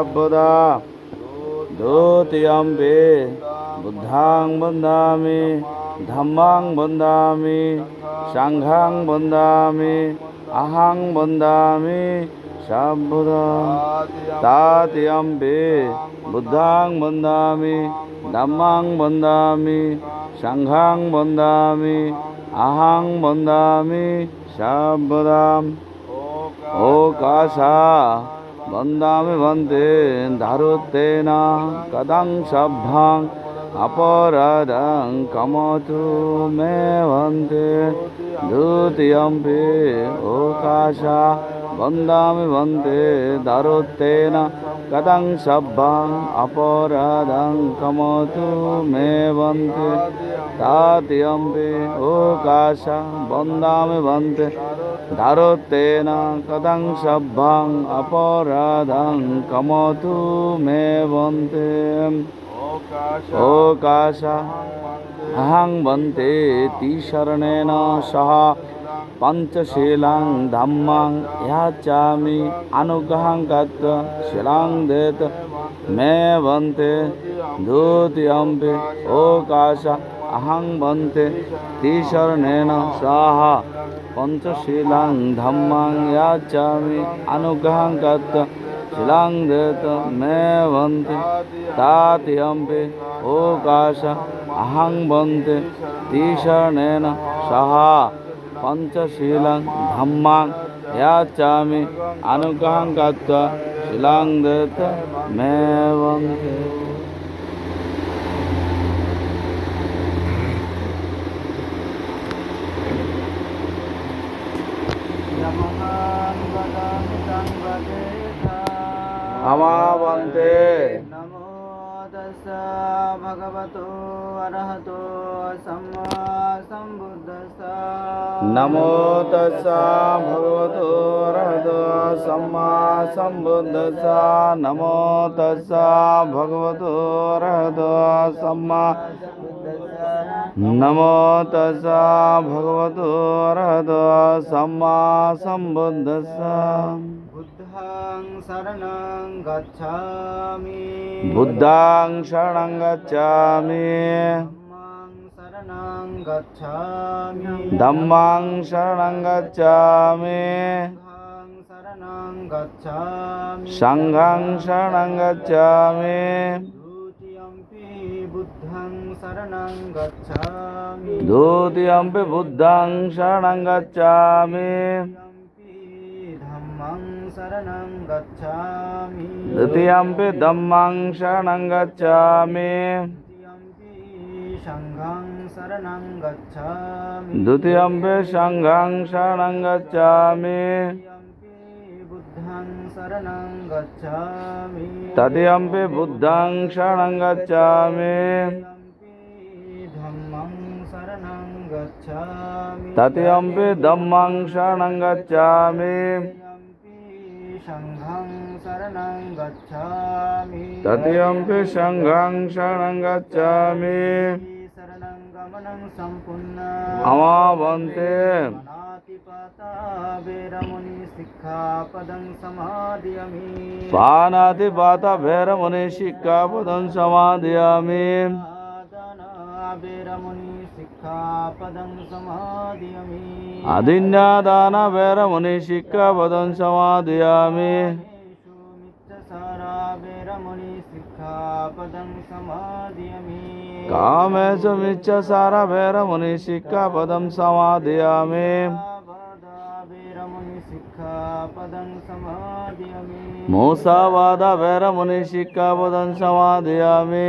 সর্বদা দ্বিতীয়ম্পে বুদ্ধাং বন্দামি ধম্মাং বন্দামি সংঘাং বন্দামি আহং বন্দামি সর্বদা তাতিয়ম্পে বুদ্ধাং বন্দামি ধম্মাং বন্দামি সংঘাং বন্দামি আহং বন্দামি সর্বদাম ও কাশা বন্দামি বন্দে ধারুতেন কদং সভ্যাং অপরাধং কমতু মে বন্দে দ্বিতীয়ম্পে ও কাশা বন্দামি বন্দে ধারুতেন কদং সভ্যাং অপরাধং কমতু মে বন্দে তাতিয়ম্পে ও কাশা বন্দামি বন্দে ধারতেন কদং সভ্যাং অপরাধং কমতু মে বন্দে ও কাশা অহং বন্দে তিশরণেন সহ পঞ্চশীলাং ধম্মাং ইয়াচামি অনুগ্রহং কত্র শিলাং দেত মে বন্তে দ্বিতীয়ম্পে ও কাশা অহং বন্তে তিশরণেন সাহা পঞ্চশীলাং ধম্মাং ইয়াচামি অনুগ্রহং কত্র শিলাং দেত মে বন্তে তাতিয়ম্পে ও কাশা অহং বন্তে তিশরণেন সাহা পঞ্চশীলং ধম্মাং ইয়াচামি অনুগ্রহং কত্বা শিলাং দেত মে বন্ধে अमावन्ते नमो तस्स भगवतो अरहतो नमो तस् भगवतो अरहतो सम्मा नमो तस् भगवतो अरहतो सम्मा नमो तस्स भगवतो अरहतो सम्मा শরণং গচ্ছামি বুদ্ধাং শরণং গচ্ছামি শরণং গচ্ছামি ধম্মাং শরণং গচ্ছামি শরণং গচ্ছামি সংঘং শরণং গচ্ছামি বুদ্ধং শরণং গচ্ছামি দ্বিতীয়ম্পি বুদ্ধং শরণং গচ্ছামি शरणं गच्छामि। द्वितीयं धम्मं शरणं गच्छामि। सङ्घं शरणं गच्छामि। बुद्धं शरणं गच्छामि। गच्छामि। धम्मं शरणं गच्छामि। সংঘং শরণং গচ্ছামি তৃতীয়ম্পি সংঘং শরণং গচ্ছামি শরণং গমনং সম্পূর্ণ আমাবন্তে পানাতিপাত ভৈরমণি শিক্ষাপদং সমাধিয়ামি अदिन्यादान वैरमुनि शिक्षा पदं समादयामि कामेश मिच्छा सारा भैरमुनि शिक्षा पदं समादयामि मूसा वादा भैरमुनि शिक्षा पदं समादयामि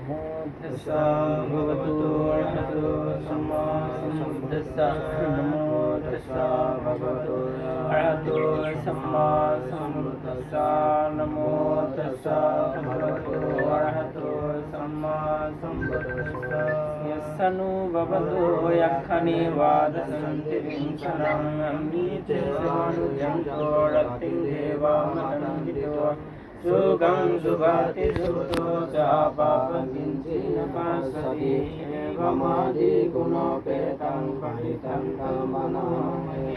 नमोदस्सा भवतु अरहतो सम्मा सम्बुद्धस्सा नमोदस्सा भवतु अरहतो सम्मा सम्बुद्धस्सा नमोदस्सा भवतु सुखं सुभाति सुतो च पापं किञ्चिन्नपासति एवमादिगुणोपेतं फलितं कल्पनामये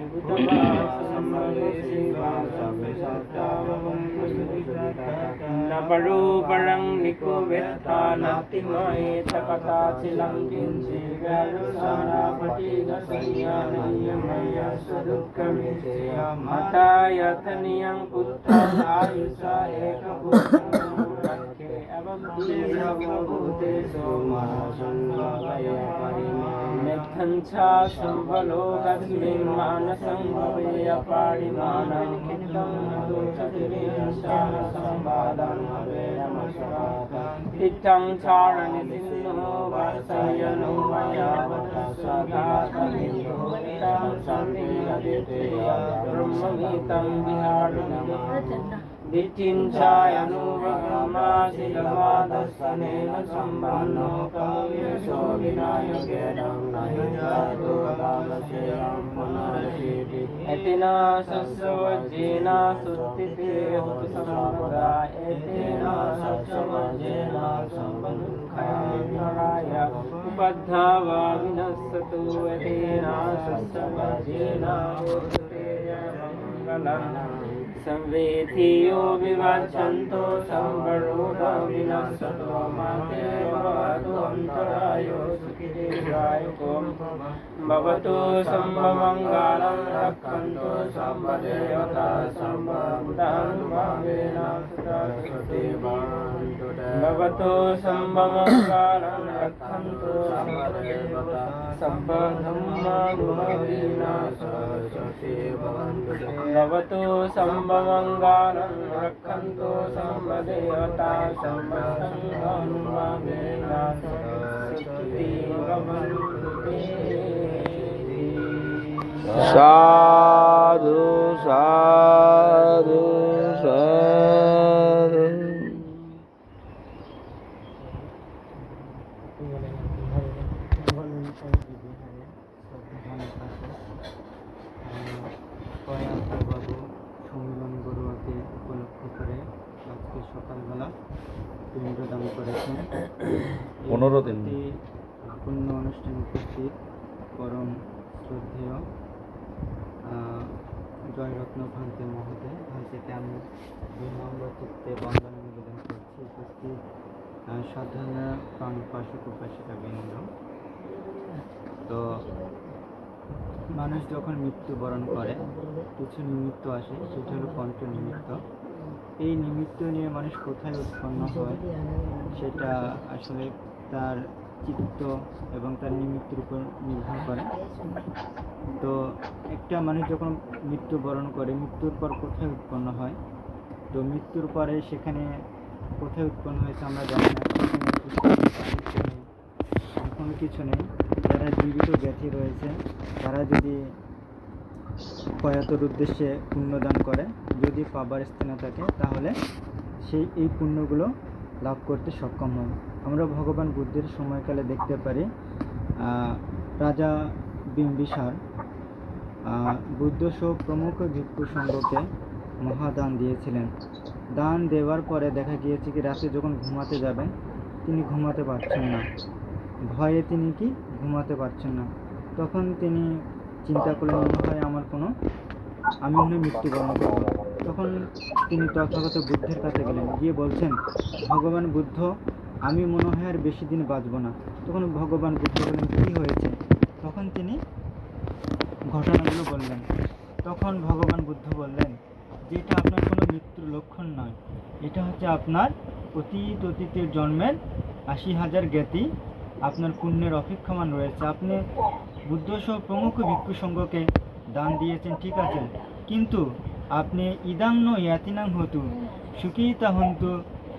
నబడూబళం నికు వెత్త నక్తిమాయేత కథాచిలం కించి వేరు సారాపటి గసయ్యానయ్యమయ్య సదుఃఖమిత్య మతాయతనియం పుత్ర ఆయుష పరిమా अर्थञ्चा सर्वलोकस्मिन् मानसं भवेयपाणिमानं किन्तं दोषसंवादं भवेयमस्वादम् इत्थं चारणनिसिन्धो वासयनो मया ब्रह्मगीतं विहारणम् दिचिञ्चायनुवमाशिलवादर्शनेन सम्पन्नो โสวินาโยเกนังนาหิจาตุลาลเชยังปนาชีติเอตินาสัสสวจีนาสุติเตหุตุสัมปดาเอตินาสัจมัจเจนาสัมปันขายนรายะอุปัฏฐาวาวินัสสตุเอตินาสัสสวจีนาอุตเตยมังกลัง संवेथियो विवक्षन्तो संवरोध विनशतो माते भवतु अन्तरायो सुखिदेवायको भवतु सम्भमङ्गलं रक्षन्तु सम्पदेवता सम्बन्धानुभावेन भवतु सम्भमङ्गलं रक्षन्तु सम्पदेवता सम्पं मीनावतु शम्भमङ्गालं रक्षन्तु शम्भदेवता शम्भीना साधु साधु। বিনম্র চিত্তে বন্দনা নিবেদন করছি, উপস্থিত সাধারণ প্রাণ উপাসক উপাসিকা বৃন্দ তো মানুষ যখন মৃত্যুবরণ করে, কিছু নিমিত্ত আসে, সেটা হলো পঞ্চ নিমিত্ত। এই নিমিত্ত নিয়ে মানুষ কোথায় উৎপন্ন হয়, সেটা আসলে তার চিত্ত এবং তার নিমিত্তের উপর নির্ভর করে। তো একটা মানুষ যখন মৃত্যুবরণ করে, মৃত্যুর পর কোথায় উৎপন্ন হয়? তো মৃত্যুর পরে সেখানে কোথায় উৎপন্ন হয়েছে আমরা জানি না। কোনো কিছু নেই। যারা জীবিত ব্যথী রয়েছে, তারা যদি প্রয়াতর উদ্দেশ্যে পুণ্যদান করে, যদি পাবার স্থানে থাকে, তাহলে সেই, এই পুণ্যগুলো লাভ করতে সক্ষম হয় আমরা ভগবান বুদ্ধের সময়কালে দেখতে পারি রাজা বিম্বিসার বুদ্ধ সহ প্রমুখ ভিক্ষু সংঘকে মহাদান দিয়েছিলেন। দান দেওয়ার পরে দেখা গিয়েছে কি, রাতে যখন ঘুমাতে যাবেন, তিনি ঘুমাতে পারছেন না। ভয়ে তিনি কি, ঘুমাতে পারছেন না। তখন তিনি চিন্তা করলেন, মনে হয় আমার কোনো, আমি মনে মৃত্যুবরণ করব। তখন তিনি তথাগত বুদ্ধের কাছে গেলেন, গিয়ে বলছেন, ভগবান বুদ্ধ, আমি মনে হয় আর বেশি দিন বাঁচব না। তখন ভগবান বুদ্ধ বললেন, কী হয়েছে? তখন তিনি ঘটনাগুলো বললেন। তখন ভগবান বুদ্ধ বললেন যে এটা আপনার কোনো মৃত্যুর লক্ষণ নয়। এটা হচ্ছে আপনার অতীত অতীতের জন্মের আশি হাজার জ্ঞাতি। আপনার পুণ্যের অপেক্ষমান রয়েছে। আপনি বুদ্ধ সহ প্রমুখ ভিক্ষু সংঘকে দান দিয়েছেন, ঠিক আছে। কিন্তু আপনি ইদাংন ইয়াতিনাং হতু। সুখিতা হন্তু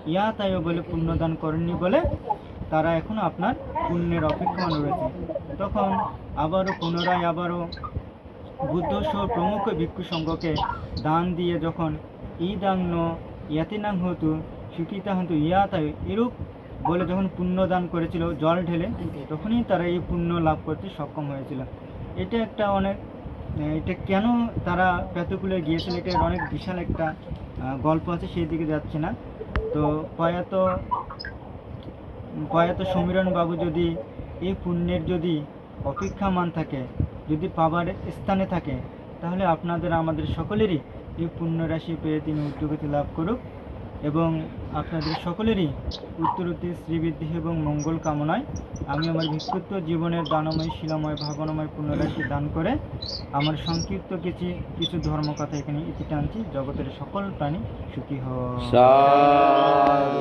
ইয়া ইয়াতায় বলে পুণ্যদান করেননি বলে তারা এখনও আপনার পুণ্যের অপেক্ষমান রয়েছে। তখন আবারও পুনরায় আবারও বুদ্ধ সহ প্রমুখ ভিক্ষু সংঘকে দান দিয়ে যখন ইদাংন ইয়াতিনাং হতু সুখিতা হন্তু ইয়াতায় এরূপ বলে যখন পুণ্য দান করেছিল, জল ঢেলে, তখনই তারা এই পুণ্য লাভ করতে সক্ষম হয়েছিল। এটা একটা অনেক, এটা কেন তারা পেতকুলে গিয়েছিল এটা অনেক বিশাল একটা গল্প আছে, সেই দিকে যাচ্ছে না। তো প্রয়াত প্রয়াত সমীরণ বাবু যদি এই পুণ্যের যদি অপেক্ষামান থাকে, যদি পাবার স্থানে থাকে, তাহলে আপনাদের আমাদের সকলেরই এই পুণ্যরাশি পেয়ে তিনি উদ্যোগতি লাভ করুক। এবং আপনাদের সকলেরই উত্তরোত্তর শ্রীবৃদ্ধি এবং মঙ্গল কামনায় আমি আমার ভিক্ষুত্ব জীবনের দানময় শিলাময় ভাবনাময় পুণ্যরাশি দান করে আমার সংক্ষিপ্ত কিছু কিছু ধর্মকথা এখানে ইতি টানছি। জগতের সকল প্রাণী সুখী হয় সাধু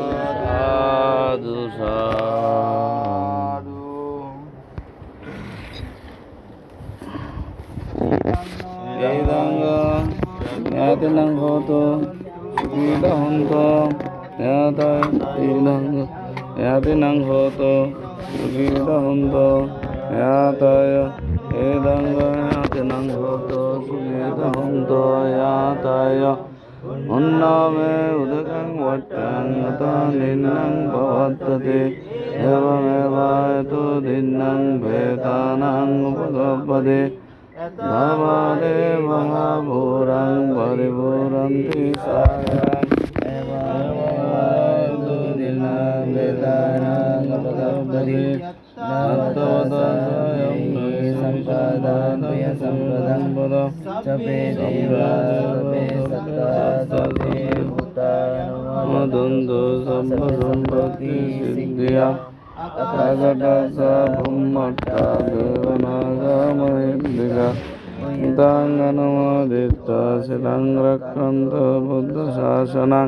সাধু বেদাঙ্গ জ্ঞাতিনাং ভবতু সুখিতহন্ত জ্ঞাতায় বেদাঙ্গ জ্ঞাতিনাং ভবতু সুখিতহন্ত জ্ঞাতায় উন্নমে উদকং বচ্চং যত নিন্নং ভবত্যতে এবমেবায়তু দিন্নং ভেদানাং উপগপদে ধবদে মহাভূরং সম্পদান সম্পদং সম্পসম্পত্তি সিদ্ধিয়া দেবনাগমহিন্দিকা তাঙ্গনমোদিত শিলং রক্ষন্ত বুদ্ধ শাসনং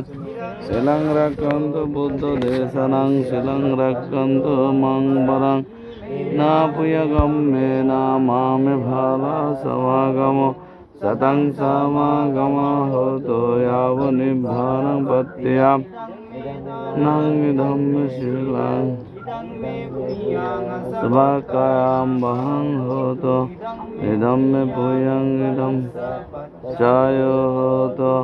শিলং রক্ষন্ত বুদ্ধ দেশনং শিলং রক্ষন্ত মঙ্গলং না পুয়গম্যে নামামে ভালা সমাগম সতং সমাগম হতো याव নিভ্যানং পত্যাম নং ধম্ম শিলাং स्वकायाम्बहं होतो, इदं मे भूयं चायो होतो।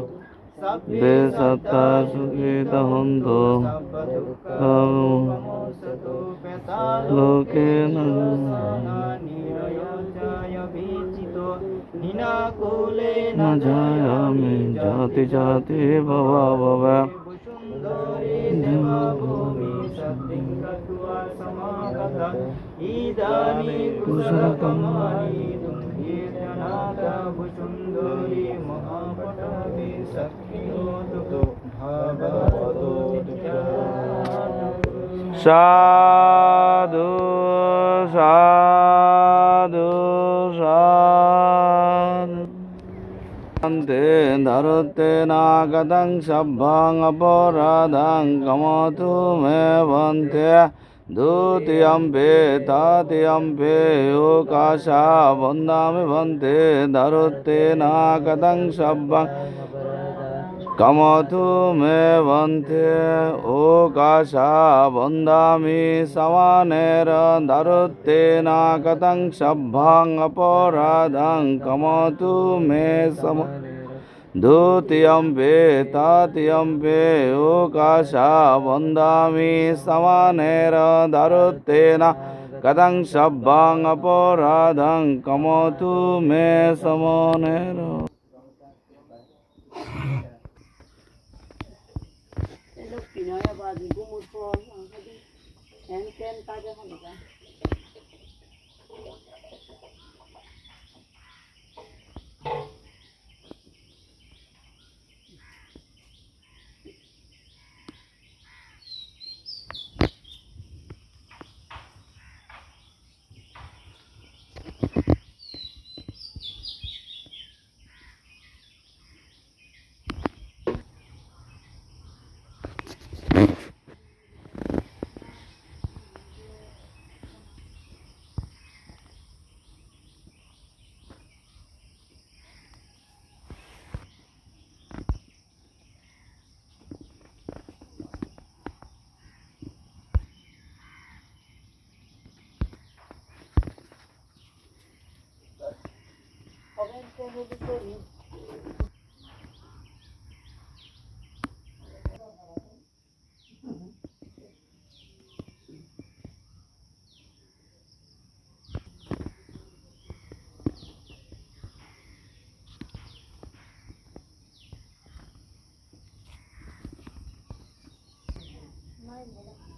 वे सत्ता सुखित हन्तो लोकेन। न जायामि जाति जाति भवा भव भूमि কুশলকম্মানি তুমি জনাতা সুন্দরী মহাপটবে সখিয়ত ভাগবতো সাধু সাধু সাধু अन्ते धरुते नागतं सभ्भं अपराधं कमतु मे भन्ते দ্যুতিয়াম্বে তাতিয়াম্বে ও কাশা বন্দামি বন্দে ধরতে না কদং সব্বাং। কমথু মে বন্ধে ও কাশা বন্দামি সমানের ধরতে না কদং সভ্যাং অপরাধং কমথু মে সমানে तृतीयं पे ओकाशा वन्दामि समानेर धरुत्तेन कथं सभ्भं अपराधं कमतु मे समनेर morro do Peru. Mãe,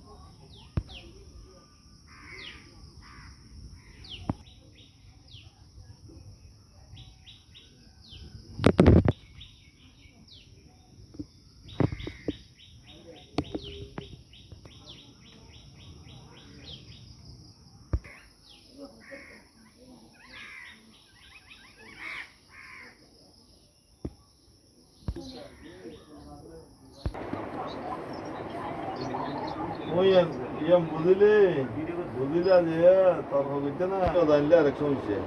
മുതൽ മുതലത് തറവിക്കുന്ന നല്ല ഇറക്ഷൻ വിഷയം